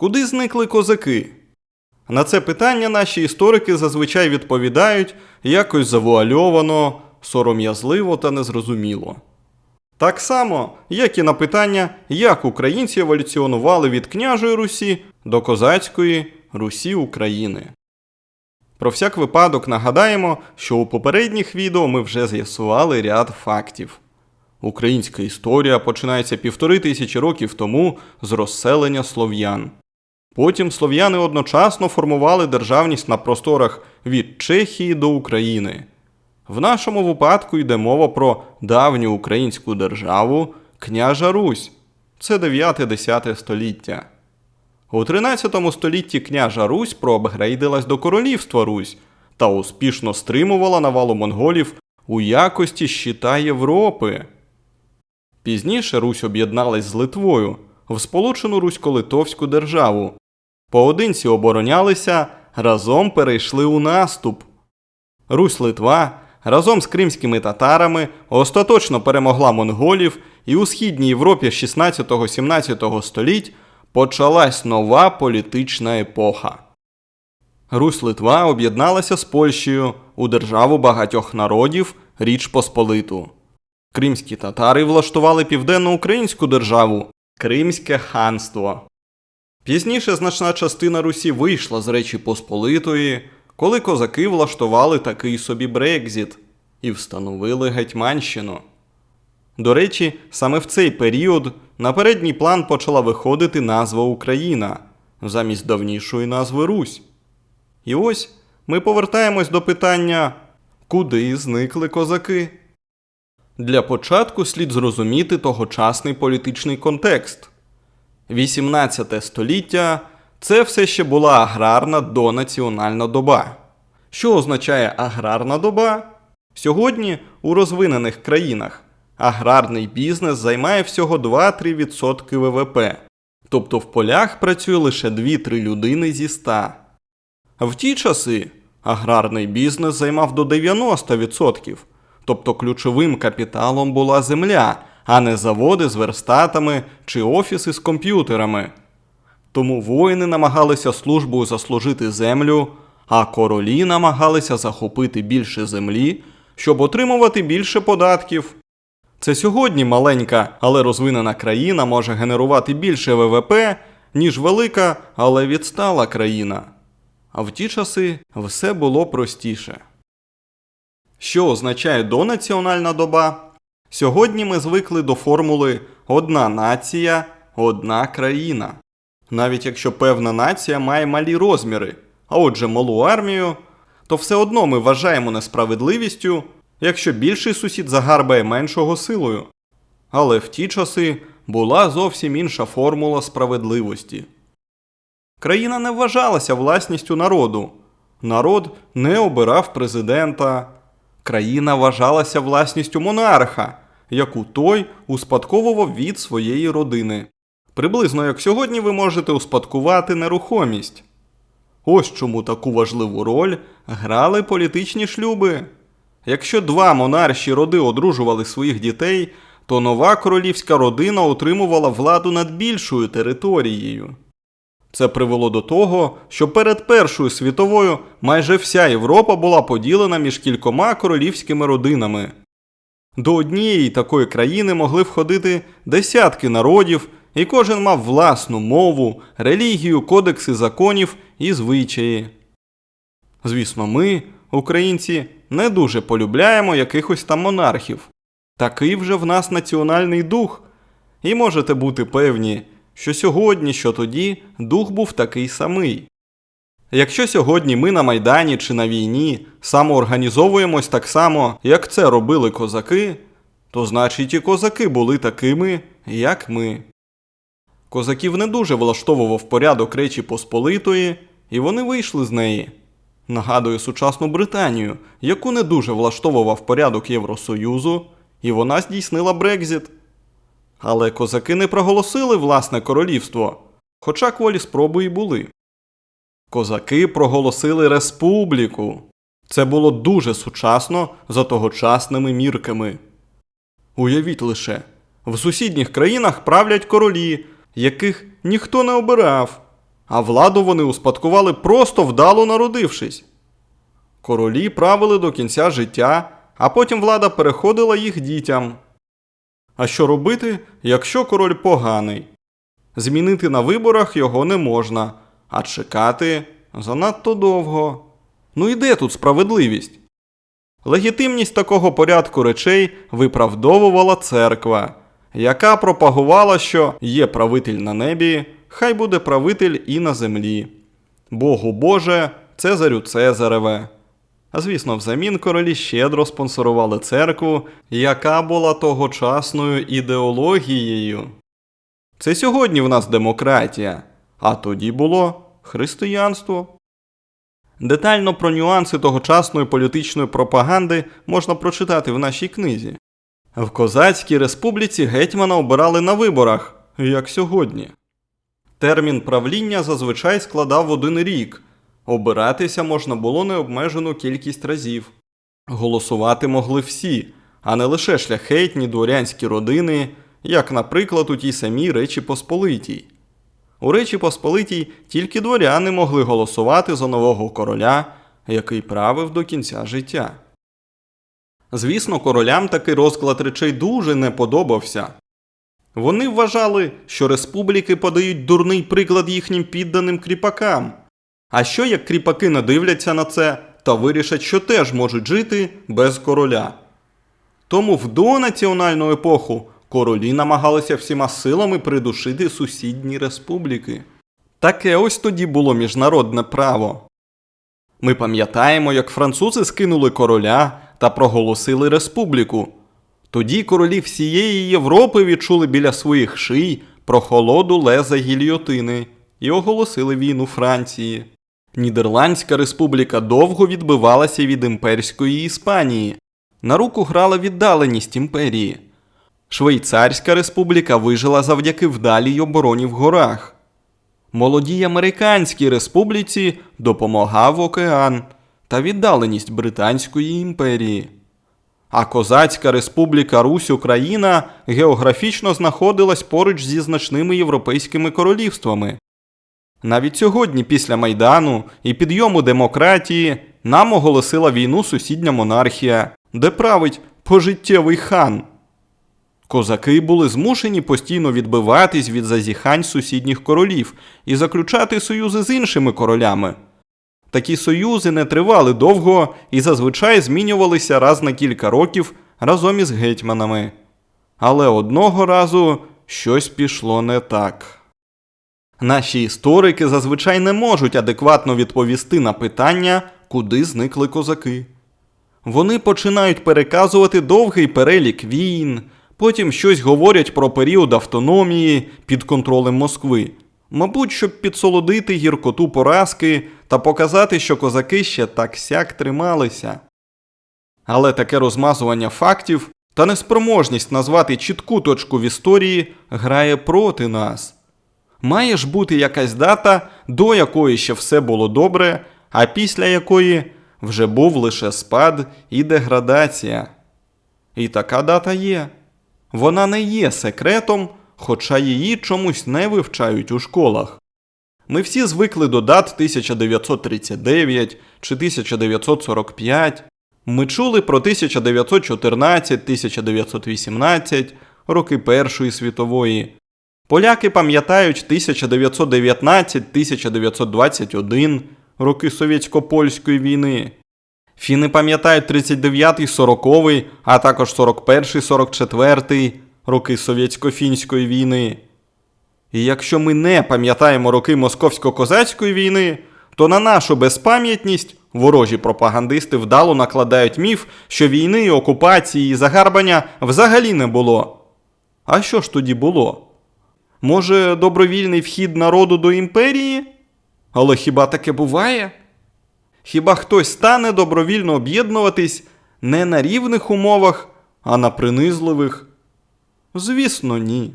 Куди зникли козаки? На це питання наші історики зазвичай відповідають якось завуальовано, сором'язливо та незрозуміло. Так само, як і на питання, як українці еволюціонували від княжої Русі до козацької Русі України. Про всяк випадок нагадаємо, що у попередніх відео ми вже з'ясували ряд фактів. Українська історія починається півтори тисячі років тому з розселення слов'ян. Потім слов'яни одночасно формували державність на просторах від Чехії до України. В нашому випадку йде мова про давню українську державу княжа Русь. Це 9-10 століття. У 13 столітті княжа Русь проапгрейдилась до королівства Русь та успішно стримувала навалу монголів у якості щита Європи. Пізніше Русь об'єдналась з Литвою в Сполучену Русько-Литовську державу. Поодинці оборонялися, разом перейшли у наступ. Русь Литва разом з кримськими татарами остаточно перемогла монголів, і у східній Європі 16-17 століть почалась нова політична епоха. Русь Литва об'єдналася з Польщею у державу багатьох народів Річ Посполиту. Кримські татари влаштували південноукраїнську державу Кримське ханство. Пізніше значна частина Русі вийшла з Речі Посполитої, коли козаки влаштували такий собі Брекзіт і встановили Гетьманщину. До речі, саме в цей період на передній план почала виходити назва Україна замість давнішої назви Русь. І ось ми повертаємось до питання, куди зникли козаки? Для початку слід зрозуміти тогочасний політичний контекст. 18 століття це все ще була аграрна донаціональна доба. Що означає аграрна доба? Сьогодні у розвинених країнах аграрний бізнес займає всього 2-3% ВВП, тобто в полях працює лише 2-3 людини зі 100. В ті часи аграрний бізнес займав до 90%, тобто ключовим капіталом була земля, а не заводи з верстатами чи офіси з комп'ютерами. Тому воїни намагалися службою заслужити землю, а королі намагалися захопити більше землі, щоб отримувати більше податків. Це сьогодні маленька, але розвинена країна може генерувати більше ВВП, ніж велика, але відстала країна. А в ті часи все було простіше. Що означає донаціональна доба? Сьогодні ми звикли до формули одна нація, одна країна. Навіть якщо певна нація має малі розміри, а отже малу армію, то все одно ми вважаємо несправедливістю, якщо більший сусід загарбає меншого силою. Але в ті часи була зовсім інша формула справедливості. Країна не вважалася власністю народу. Народ не обирав президента. Країна вважалася власністю монарха, яку той успадковував від своєї родини. Приблизно як сьогодні ви можете успадкувати нерухомість. Ось чому таку важливу роль грали політичні шлюби. Якщо два монарші роди одружували своїх дітей, то нова королівська родина отримувала владу над більшою територією. Це привело до того, що перед Першою світовою майже вся Європа була поділена між кількома королівськими родинами. До однієї такої країни могли входити десятки народів, і кожен мав власну мову, релігію, кодекси законів і звичаї. Звісно, ми, українці, не дуже полюбляємо якихось там монархів. Такий вже в нас національний дух. І можете бути певні, що сьогодні, що тоді дух був такий самий. Якщо сьогодні ми на Майдані чи на війні самоорганізовуємось так само, як це робили козаки, то значить і козаки були такими, як ми. Козаків не дуже влаштовував порядок Речі Посполитої, і вони вийшли з неї. Нагадую сучасну Британію, яку не дуже влаштовував порядок Євросоюзу, і вона здійснила Брекзіт. Але козаки не проголосили власне королівство, хоча кволі спроби і були. Козаки проголосили республіку. Це було дуже сучасно за тогочасними мірками. Уявіть лише, в сусідніх країнах правлять королі, яких ніхто не обирав. а владу вони успадкували просто вдало народившись. Королі правили до кінця життя, а потім влада переходила їх дітям. А що робити, якщо король поганий? Змінити на виборах його не можна, а чекати занадто довго. Ну і де тут справедливість? Легітимність такого порядку речей виправдовувала церква, яка пропагувала, що є правитель на небі, хай буде правитель і на землі. Богу Боже, Цезарю Цезареве. Звісно, взамін королі щедро спонсорували церкву, яка була тогочасною ідеологією. Це сьогодні в нас демократія, а тоді було християнство. Детально про нюанси тогочасної політичної пропаганди можна прочитати в нашій книзі. В Козацькій республіці гетьмана обирали на виборах, як сьогодні. Термін правління зазвичай складав один рік. Обиратися можна було необмежену кількість разів. Голосувати могли всі, а не лише шляхетні дворянські родини, як, наприклад, у тій самій Речі Посполитій. У Речі Посполитій тільки дворяни могли голосувати за нового короля, який правив до кінця життя. Звісно, королям такий розклад речей дуже не подобався. Вони вважали, що республіки подають дурний приклад їхнім підданим кріпакам. А що як кріпаки не дивляться на це та вирішать, що теж можуть жити без короля? Тому в донаціональну епоху королі намагалися всіма силами придушити сусідні республіки. Таке ось тоді було міжнародне право. Ми пам'ятаємо, як французи скинули короля та проголосили республіку. Тоді королі всієї Європи відчули біля своїх ший прохолоду леза гільйотини і оголосили війну Франції. Нідерландська республіка довго відбивалася від імперської Іспанії. На руку грала віддаленість імперії. Швейцарська республіка вижила завдяки вдалій обороні в горах. Молодій американській республіці допомагав океан та віддаленість Британської імперії. А Козацька республіка Русь Україна географічно знаходилась поруч зі значними європейськими королівствами. Навіть сьогодні, після Майдану і підйому демократії, нам оголосила війну сусідня монархія, де править пожиттєвий хан. Козаки були змушені постійно відбиватись від зазіхань сусідніх королів і заключати союзи з іншими королями. Такі союзи не тривали довго і зазвичай змінювалися раз на кілька років разом із гетьманами. Але одного разу щось пішло не так. Наші історики зазвичай не можуть адекватно відповісти на питання, куди зникли козаки. Вони починають переказувати довгий перелік війн, потім щось говорять про період автономії під контролем Москви. Мабуть, щоб підсолодити гіркоту поразки та показати, що козаки ще так сяк трималися. Але таке розмазування фактів та неспроможність назвати чітку точку в історії грає проти нас. Має ж бути якась дата, до якої ще все було добре, а після якої вже був лише спад і деградація. І така дата є. Вона не є секретом, хоча її чомусь не вивчають у школах. Ми всі звикли до дат 1939 чи 1945. Ми чули про 1914, 1918, роки Першої світової. Поляки пам'ятають 1919-1921, роки совєтсько-польської війни. Фіни пам'ятають 39-40, а також 41-й 44-й роки совєтсько-фінської війни. І якщо ми не пам'ятаємо роки московсько-козацької війни, то на нашу безпам'ятність ворожі пропагандисти вдало накладають міф, що війни, окупації і загарбання взагалі не було. А що ж тоді було? Може, добровільний вхід народу до імперії? Але хіба таке буває? Хіба хтось стане добровільно об'єднуватись не на рівних умовах, а на принизливих? Звісно, ні.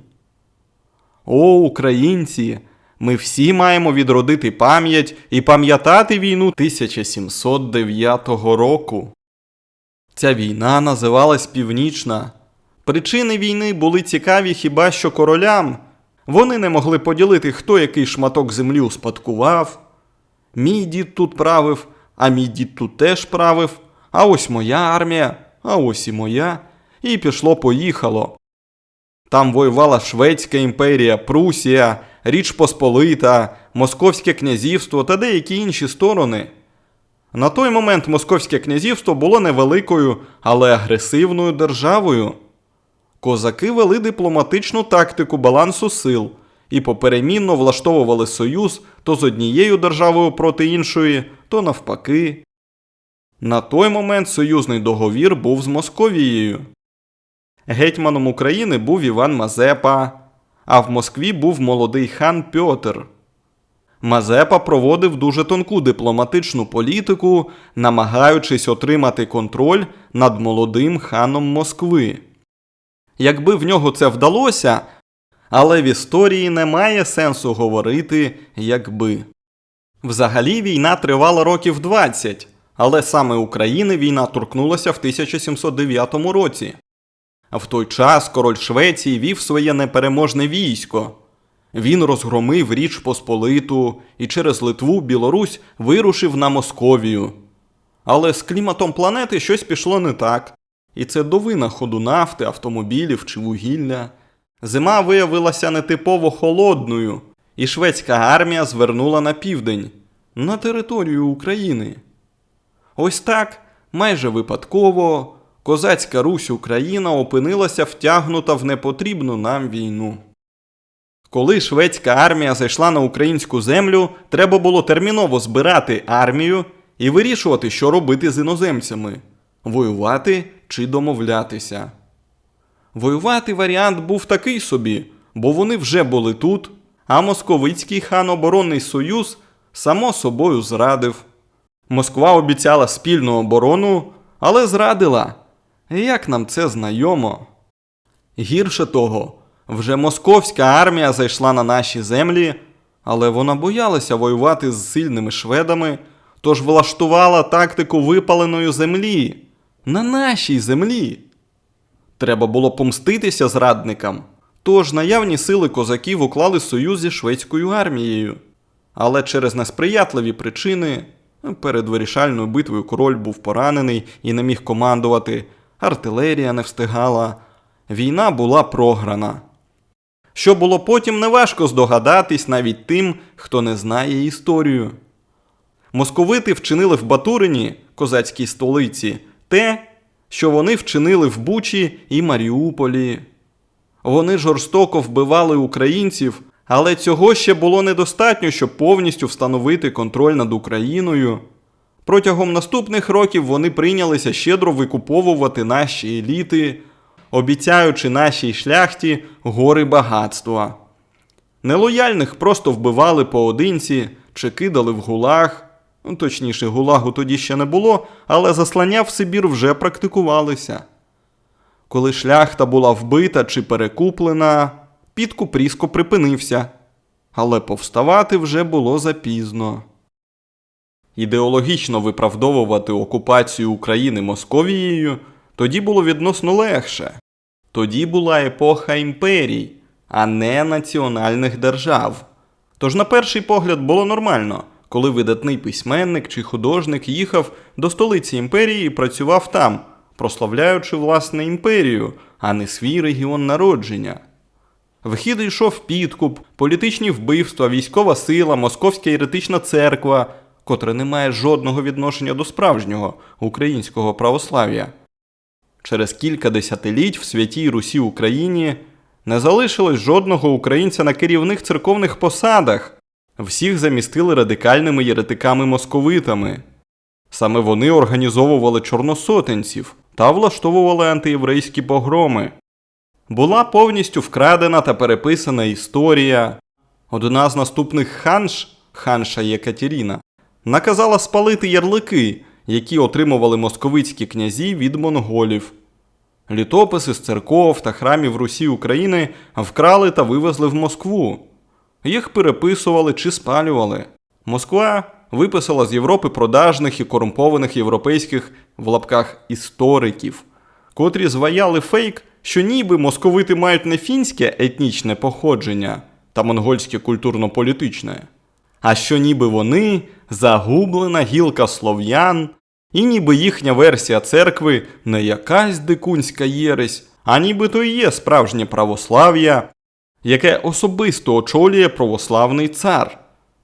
О, українці! Ми всі маємо відродити пам'ять і пам'ятати війну 1709 року. Ця війна називалась Північна. Причини війни були цікаві хіба що королям, Вони не могли поділити, хто який шматок землі успадкував. Мій дід тут правив, а мій дід тут теж правив, а ось моя армія, а ось і моя. І пішло-поїхало. Там воювала Шведська імперія, Прусія, Річ Посполита, Московське князівство та деякі інші сторони. На той момент Московське князівство було невеликою, але агресивною державою. Козаки вели дипломатичну тактику балансу сил і поперемінно влаштовували союз то з однією державою проти іншої, то навпаки. На той момент союзний договір був з Московією. Гетьманом України був Іван Мазепа, а в Москві був молодий хан Пьотр. Мазепа проводив дуже тонку дипломатичну політику, намагаючись отримати контроль над молодим ханом Москви. Якби в нього це вдалося, але в історії немає сенсу говорити якби. Взагалі війна тривала років 20, але саме України війна торкнулася в 1709 році. В той час король Швеції вів своє непереможне військо. Він розгромив Річ Посполиту і через Литву Білорусь вирушив на Московію. Але з кліматом планети щось пішло не так. І це до винаходу нафти, автомобілів чи вугілля. Зима виявилася нетипово холодною, і шведська армія звернула на південь, на територію України. Ось так, майже випадково, козацька Русь Україна опинилася втягнута в непотрібну нам війну. Коли шведська армія зайшла на українську землю, треба було терміново збирати армію і вирішувати, що робити з іноземцями воювати чи домовлятися. Воювати варіант був такий собі, бо вони вже були тут, а московицький хан оборонний союз само собою зрадив. Москва обіцяла спільну оборону, але зрадила. Як нам це знайомо? Гірше того, вже московська армія зайшла на наші землі, але вона боялася воювати з сильними шведами, тож влаштувала тактику випаленої землі на нашій землі. Треба було помститися зрадникам. Тож наявні сили козаків уклали союз зі шведською армією. Але через несприятливі причини перед вирішальною битвою король був поранений і не міг командувати, артилерія не встигала. Війна була програна. Що було потім, неважко здогадатись навіть тим, хто не знає історію. Московити вчинили в Батурині, козацькій столиці, те, що вони вчинили в Бучі і Маріуполі. Вони жорстоко вбивали українців, але цього ще було недостатньо, щоб повністю встановити контроль над Україною. Протягом наступних років вони прийнялися щедро викуповувати наші еліти, обіцяючи нашій шляхті гори багатства. Нелояльних просто вбивали поодинці чи кидали в гулаг. Ну, Точніше, гулагу тоді ще не було, але заслання в Сибір вже практикувалися. Коли шляхта була вбита чи перекуплена, підкуп різко припинився, але повставати вже було запізно. Ідеологічно виправдовувати окупацію України Московією тоді було відносно легше. Тоді була епоха імперій, а не національних держав. Тож, на перший погляд, було нормально, коли видатний письменник чи художник їхав до столиці імперії і працював там, прославляючи власне імперію, а не свій регіон народження. В хід йшов підкуп, політичні вбивства, військова сила, московська єретична церква, котра не має жодного відношення до справжнього українського православ'я. Через кілька десятиліть в святій Русі Україні не залишилось жодного українця на керівних церковних посадах. Всіх замістили радикальними єретиками-московитами. Саме вони організовували чорносотенців та влаштовували антиєврейські погроми. Була повністю вкрадена та переписана історія. Одна з наступних ханш, ханша Єкатеріна, наказала спалити ярлики, які отримували московицькі князі від монголів. Літописи з церков та храмів Русі України вкрали та вивезли в Москву. Їх переписували чи спалювали. Москва виписала з Європи продажних і корумпованих європейських в лапках істориків, котрі зваяли фейк, що ніби московити мають не фінське етнічне походження, та монгольське культурно-політичне, а що ніби вони загублена гілка слов'ян, і ніби їхня версія церкви не якась дикунська єресь, а ніби то і є справжнє православ'я, яке особисто очолює православний цар.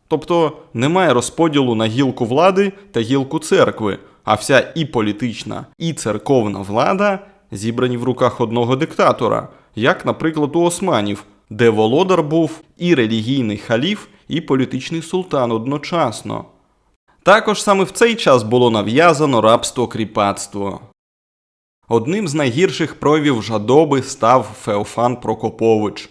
Тобто немає розподілу на гілку влади та гілку церкви, а вся і політична, і церковна влада зібрані в руках одного диктатора, як, наприклад, у османів, де володар був і релігійний халіф, і політичний султан одночасно. Також саме в цей час було нав'язано рабство-кріпацтво. Одним з найгірших проявів жадоби став Феофан Прокопович.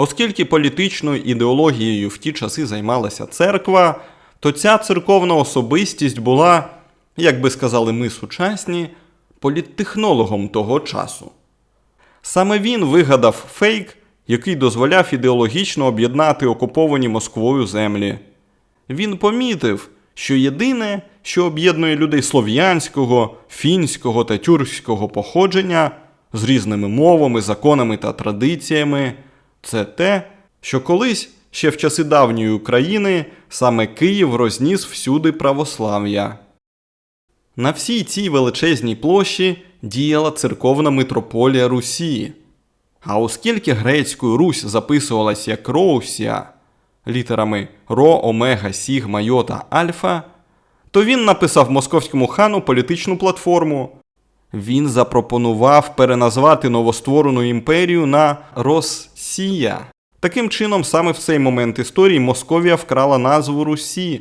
Оскільки політичною ідеологією в ті часи займалася церква, то ця церковна особистість була, як би сказали ми сучасні, політтехнологом того часу. Саме він вигадав фейк, який дозволяв ідеологічно об'єднати окуповані Москвою землі. Він помітив, що єдине, що об'єднує людей слов'янського, фінського та тюркського походження з різними мовами, законами та традиціями, це те, що колись, ще в часи давньої України, саме Київ розніс всюди православ'я. На всій цій величезній площі діяла церковна митрополія Русі. А оскільки грецькою Русь записувалась як Роусія літерами Ро, Омега, Сігма, Йота, Альфа, то він написав московському хану політичну платформу. Він запропонував переназвати новостворену імперію на Россія. Таким чином, саме в цей момент історії Московія вкрала назву Русі.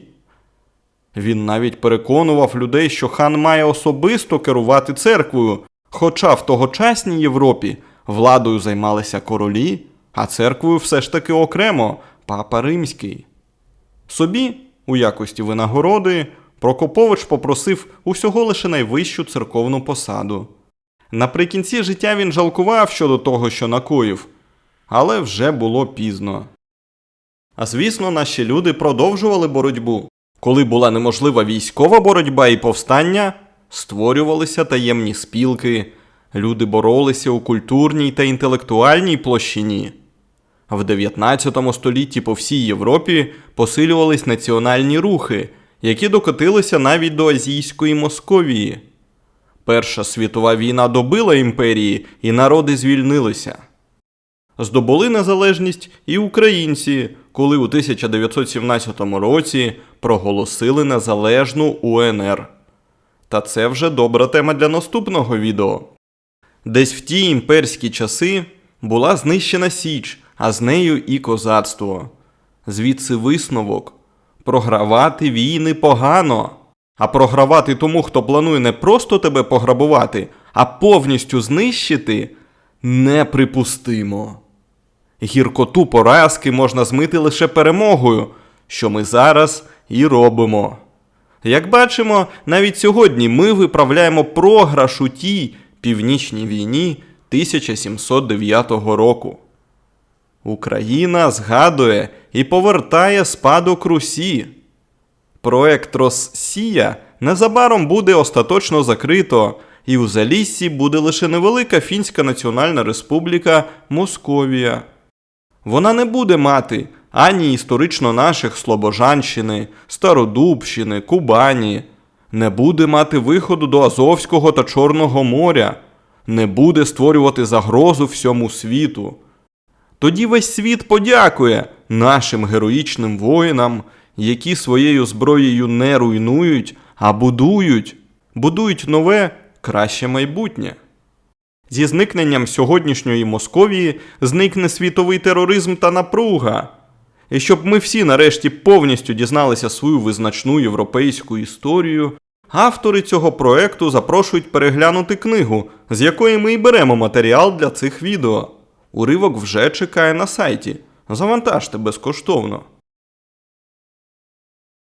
Він навіть переконував людей, що хан має особисто керувати церквою, хоча в тогочасній Європі владою займалися королі, а церквою все ж таки окремо папа римський. Собі, у якості винагороди, Прокопович попросив усього лише найвищу церковну посаду. Наприкінці життя він жалкував щодо того, що накоїв, але вже було пізно. А звісно, наші люди продовжували боротьбу. Коли була неможлива військова боротьба і повстання, створювалися таємні спілки, люди боролися у культурній та інтелектуальній площині. В 19 столітті по всій Європі посилювались національні рухи, які докотилися навіть до Азійської Московії. Перша світова війна добила імперії, і народи звільнилися. Здобули незалежність і українці, коли у 1917 році проголосили незалежну УНР. Та це вже добра тема для наступного відео. Десь в ті імперські часи була знищена Січ, а з нею і козацтво. Звідси висновок програвати війни погано. А програвати тому, хто планує не просто тебе пограбувати, а повністю знищити неприпустимо. Гіркоту поразки можна змити лише перемогою, що ми зараз і робимо. Як бачимо, навіть сьогодні ми виправляємо програш у тій північній війні 1709 року. Україна згадує і повертає спадок Русі. Проект Россія незабаром буде остаточно закрито, і у Заліссі буде лише невелика Фінська Національна Республіка Московія. Вона не буде мати ані історично наших Слобожанщини, Стародубщини, Кубані, не буде мати виходу до Азовського та Чорного моря, не буде створювати загрозу всьому світу. Тоді весь світ подякує нашим героїчним воїнам, які своєю зброєю не руйнують, а будують, будують нове, краще майбутнє. Зі зникненням сьогоднішньої Московії зникне світовий тероризм та напруга. І щоб ми всі нарешті повністю дізналися свою визначну європейську історію, автори цього проекту запрошують переглянути книгу, з якої ми і беремо матеріал для цих відео. Уривок вже чекає на сайті. Завантажте безкоштовно.